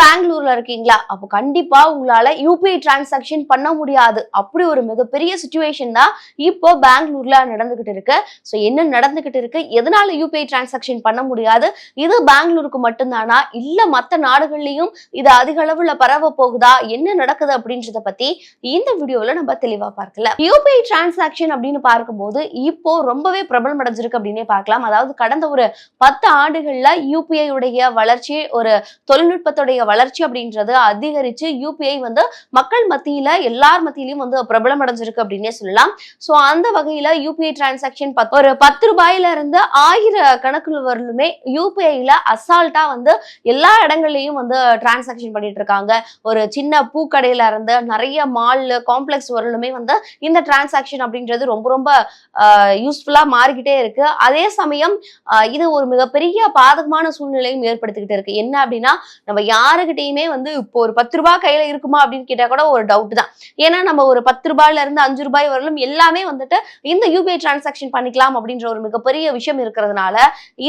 பெங்களூர்ல இருக்கீங்களா? அப்போ கண்டிப்பா உங்களால யூபிஐ டிரான்சாக்ஷன் பண்ண முடியாது. அப்படி ஒரு மிகப்பெரிய சுச்சுவேஷன் தான் இப்போ பெங்களூர்ல நடந்துகிட்டு இருக்கு. ஸோ என்ன நடந்துகிட்டு இருக்கு? எதனால யூபிஐ டிரான்சாக்ஷன் பண்ண முடியாது? இது பெங்களூருக்கு மட்டும்தானா? இல்ல மத்த நாடுகள்லயும் இது அதிக அளவுல பரவ போகுதா? என்ன நடக்குது அப்படின்றத பத்தி இந்த வீடியோல நம்ம தெளிவா பார்க்கல. யூபிஐ டிரான்சாக்ஷன் அப்படின்னு பார்க்கும்போது இப்போ ரொம்பவே பிரபலம் அடைஞ்சிருக்கு அப்படின்னே பார்க்கலாம். அதாவது கடந்த ஒரு பத்து ஆண்டுகள்ல யூபிஐ உடைய வளர்ச்சி ஒரு தொழில்நுட்பத்துடைய வளர்ச்சி அப்படின்றது அதிகரிச்சு யூபிஐ வந்து மக்கள் மத்தியில எல்லார் மத்தியிலையும் வந்து பிரபலம் அடைஞ்சிருக்கு அப்படின்னே சொல்லலாம். சோ அந்த வகையில யூபிஐ டிரான்சாக்ஷன் ஒரு பத்து ரூபாயில இருந்து ஆயிர கணக்குல வரலுமே யூபிஐல அசால்ட்டா வந்து எல்லா இடங்கள்லயும் வந்து டிரான்சாக்ஷன் பண்ணிட்டு இருக்காங்க. ஒரு சின்ன பூக்கடையில இருந்து நிறைய மால் காம்ப்ளெக்ஸ் வரலுமே வந்து இந்த டிரான்சாக்ஷன் அப்படின்றது ரொம்ப ரொம்ப யூஸ்ஃபுல்லா மாறிக்கிட்டே இருக்கு. அதே சமயம் இது ஒரு மிகப்பெரிய பாதகமான சூழ்நிலையும் ஏற்படுத்திக்கிட்டு இருக்கு. என்ன அப்படின்னா நம்ம யாருக்கிட்டையுமே வந்து இப்போ ஒரு பத்து ரூபாய் கையில இருக்குமா அப்படின்னு கேட்டா கூட ஒரு டவுட் தான். ஏன்னா நம்ம ஒரு பத்து ரூபாயில இருந்து அஞ்சு ரூபாய் வரலும் எல்லாமே வந்துட்டு இந்த யூபிஐ டிரான்சாக்ஷன் பண்ணிக்கலாம் அப்படின்ற ஒரு மிகப்பெரிய விஷயம் இருக்கிறதுனால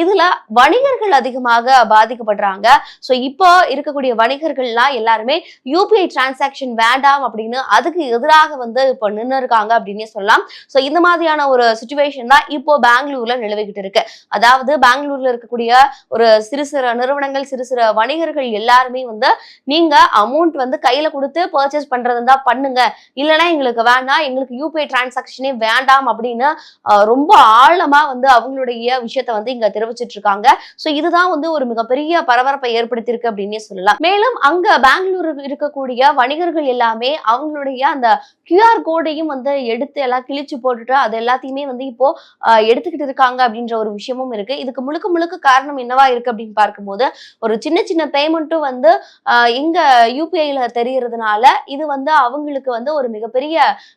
இதுல வணிகர்கள் அதிகமாக பாதிக்கப்படுறாங்க. ஸோ இப்போ இருக்கக்கூடிய வணிகர்கள்லாம் எல்லாருமே யூபிஐ டிரான்சாக்ஷன் வேண்டாம் அப்படின்னு அதுக்கு எதிராக வந்து இப்போ நின்று இருக்காங்க அப்படின்னே சொல்லலாம். ஸோ இந்த மாதிரியான ஒரு சுச்சுவேஷன் தான் இப்போ பெங்களூர்ல நிலவிக்கிட்டு இருக்கு. அதாவது பெங்களூர்ல இருக்கக்கூடிய ஒரு சிறு சிறு நிறுவனங்கள் சிறு சிறு வணிகர்கள் எல்லாருமே வந்து நீங்க அமௌண்ட் வந்து கையில கொடுத்து பர்ச்சேஸ் பண்றது தான் பண்ணுங்க. இல்லைன்னா எங்களுக்கு வேண்டாம். எங்களுக்கு யூபிஐ டிரான்சாக்ஷனே வேண்டாம் அப்படின்னு ரொம்ப ஆழமா வந்து அவங்களுடைய விஷயத்த வந்து இங்க தெரிவிச்சிட்டு இருக்காங்க. ஸோ இதுதான் வந்து ஒரு மிகப்பெரிய பரபரப்பை ஏற்படுத்தியிருக்கு அப்படின்னே சொல்லலாம். மேலும் அங்க பெங்களூரு இருக்கக்கூடிய வணிகர்கள் எல்லாமே அவங்களுடைய அந்த கியூஆர் கோடையும் வந்து எடுத்து எல்லாம் கிழிச்சு போட்டுட்டு அது எல்லாத்தையுமே வந்து இப்போ எடுத்துக்கிட்டு இருக்காங்க அப்படின்ற ஒரு விஷயமும் இருக்கு. இதுக்கு முழுக்க முழுக்க காரணம் என்னவா இருக்கு அப்படின்னு பார்க்கும்போது ஒரு சின்ன சின்ன பேமெண்ட்டும் வந்து வந்து இங்க யூபிஐல தெரியறதுனால இது வந்து அவங்களுக்கு வந்து ஒரு மிகப்பெரிய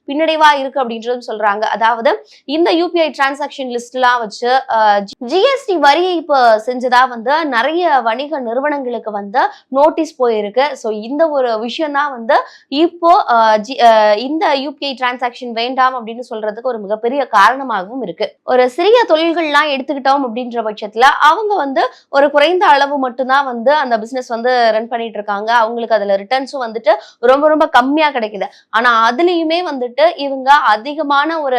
பின்னடைவா இருக்கு அப்படின்றதும் சொல்றாங்க. அதாவது இந்த யூபிஐ டிரான்சாக்ஷன் லிஸ்ட்லாம் வச்சு ஜிஎஸ்டி வரி இப்போ செஞ்சதா வந்து நிறைய வணிக நிறுவனங்களுக்கு வந்து நோட்டீஸ் போயிருக்கு. ஸோ இந்த ஒரு விஷயம் தான் வந்து இப்போ இந்த யூபிஐ டிரான்சாக்ஷன் வேண்டாம் அப்படின்னு சொல்றதுக்கு ஒரு மிகப்பெரிய காரணமாகவும் இருக்கு. ஒரு சிறிய தொழில்கள்லாம் எடுத்துக்கிட்டோம் அப்படின்ற பட்சத்துல அவங்க வந்து ஒரு குறைந்த அளவு மட்டும்தான் வந்து அந்த பிசினஸ் வந்து ரன் பண்ணிட்டு இருக்காங்க அவங்களுக்கு அதுல ரிட்டர்ன்ஸும் வந்துட்டு ரொம்ப ரொம்ப கம்மியா கிடைக்குது. ஆனா அதுலயுமே வந்துட்டு இவங்க அதிகமான ஒரு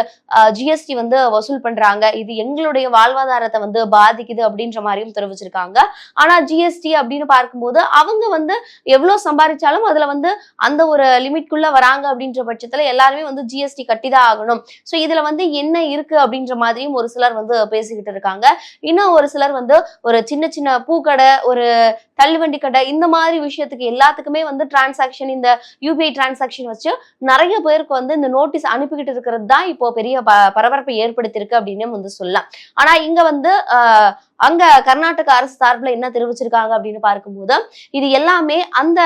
ஜிஎஸ்டி வந்து வசூல் பண்றாங்க. இது எங்களுடைய வாழ்வாதாரத்தை வந்து பாதிக்குது அப்படின்ற மாதிரியும் தெரிவிச்சிருக்காங்க. ஆனா ஜிஎஸ்டி அப்படின்னு பார்க்கும்போது அவங்க வந்து எவ்வளவு சம்பாதிச்சாலும் அதுல வந்து அந்த ஒரு லிமிட்குள்ள வராங்க அப்படின்ற பட்சத்துல எல்லாருமே வந்து ஜிஎஸ்டி கட்டிதான் ஆகணும். ஸோ இதுல வந்து என்ன இருக்கு அப்படின்ற மாதிரியும் ஒரு சிலர் வந்து பேசிக்கிட்டு இருக்காங்க. இன்னும் ஒரு சிலர் வந்து ஒரு சின்ன சின்ன பூக்கடை ஒரு தள்ளுவண்டி கடை இந்த மாதிரி விஷயத்துக்கு எல்லாத்துக்குமே வந்து டிரான்சாக்ஷன் இந்த யூபிஐ டிரான்சாக்ஷன் வச்சு நிறைய பேருக்கு வந்து இந்த நோட்டீஸ் அனுப்பிக்கிட்டு இருக்கிறது தான் இப்போ பெரிய ப- பரபரப்பை ஏற்படுத்தியிருக்கு அப்படின்னு வந்து சொல்லலாம். ஆனா இங்க வந்து ஆஹ், அங்க கர்நாடக அரசு சார்பில் என்ன தெரிவிச்சிருக்காங்க அப்படின்னு பார்க்கும்போது இது எல்லாமே அந்த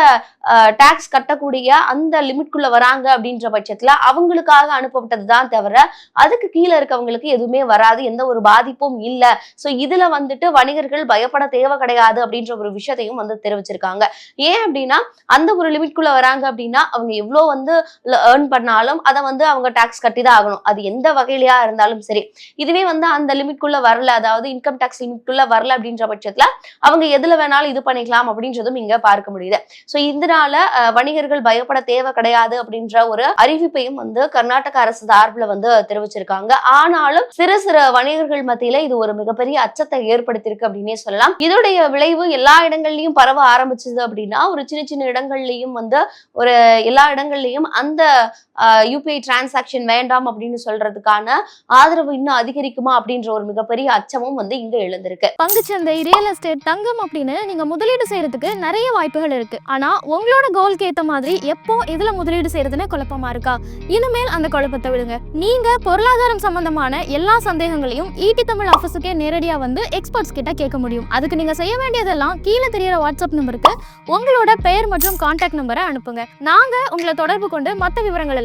டாக்ஸ் கட்டக்கூடிய அந்த லிமிட்குள்ள வராங்க அப்படின்ற பட்சத்துல அவங்களுக்காக அனுப்பப்பட்டது தான் தவிர அதுக்கு கீழே இருக்கவங்களுக்கு எதுவுமே வராது எந்த ஒரு பாதிப்பும் இல்ல. சோ இதுல வந்துட்டு வணிகர்கள் பயப்பட தேவை கிடையாது அப்படின்ற ஒரு விஷயத்தையும் வந்து தெரிவிச்சிருக்காங்க. ஏன் அப்படின்னா அந்த ஒரு லிமிட்குள்ள வராங்க அப்படின்னா அவங்க எவ்வளவு வந்து ஏர்ன் பண்ணாலும் அதை வந்து அவங்க டாக்ஸ் கட்டி தான் ஆகணும். அது எந்த வகையிலயா இருந்தாலும் சரி. இதுவே வந்து அந்த லிமிட்குள்ள வரல அதாவது இன்கம் டாக்ஸ் லிமிட்குள்ள வரல அப்படின்ற பட்சத்துல அவங்க எதுல வேணாலும் இது பண்ணிக்கலாம் அப்படின்றதும் இங்க பார்க்க முடியுது. சோ இதனால வணிகர்கள் பயப்பட தேவை கிடையாது அப்படின்ற ஒரு அறிவிப்பையும் வந்து கர்நாடக அரசு சார்பில் வந்து தெரிவிச்சிருக்காங்க. ஆனாலும் சிறு சிறு வணிகர்கள் மத்தியில இது ஒரு மிகப்பெரிய அச்சத்தை ஏற்படுத்தியிருக்கு அப்படின்னே சொல்லலாம். இதோடைய விளைவு எல்லா இடங்கள்லயும் பரவ ஆரம்பிச்சது அப்படின்னா ஒரு சின்ன சின்ன இடங்கள்லயும் வந்து ஒரு எல்லா இடங்கள்லையும் அந்த யூபிஐ டிரான்சாக்ஷன் வேண்டாம் அப்படின்னு சொல்றதுக்கான ஆதரவு இன்னும் அதிகரிக்குமா அப்படின்ற ஒரு மிகப்பெரிய அச்சமும் வந்து இங்க எழுந்திருக்கு. பங்குச்சந்தை ரியல் எஸ்டேட் தங்கம் அப்படின்னு நீங்க முதலீடு செய்யறதுக்கு நிறைய வாய்ப்புகள் இருக்கு. ஆனா உங்களோட கோல்க்கு ஏத்த மாதிரி எப்போ எதுல முதலீடு செய்யறதுன்னு குழப்பமா இருக்கா? இனிமேல் அந்த குழப்பத்தை விடுங்க. நீங்க பொருளாதாரம் சம்பந்தமான எல்லா சந்தேகங்களையும் ஈட்டி தமிழ் ஆஃபீஸுக்கே நேரடியா வந்து எக்ஸ்பர்ட்ஸ் கிட்ட கேட்க முடியும். அதுக்கு நீங்க செய்ய வேண்டியதெல்லாம் கீழே தெரியற வாட்ஸ்அப் நம்பருக்கு உங்களோட பெயர் மற்றும் கான்டாக்ட் நம்பரை அனுப்புங்க. நாங்க உங்களை தொடர்பு கொண்டு மற்ற விவரங்கள்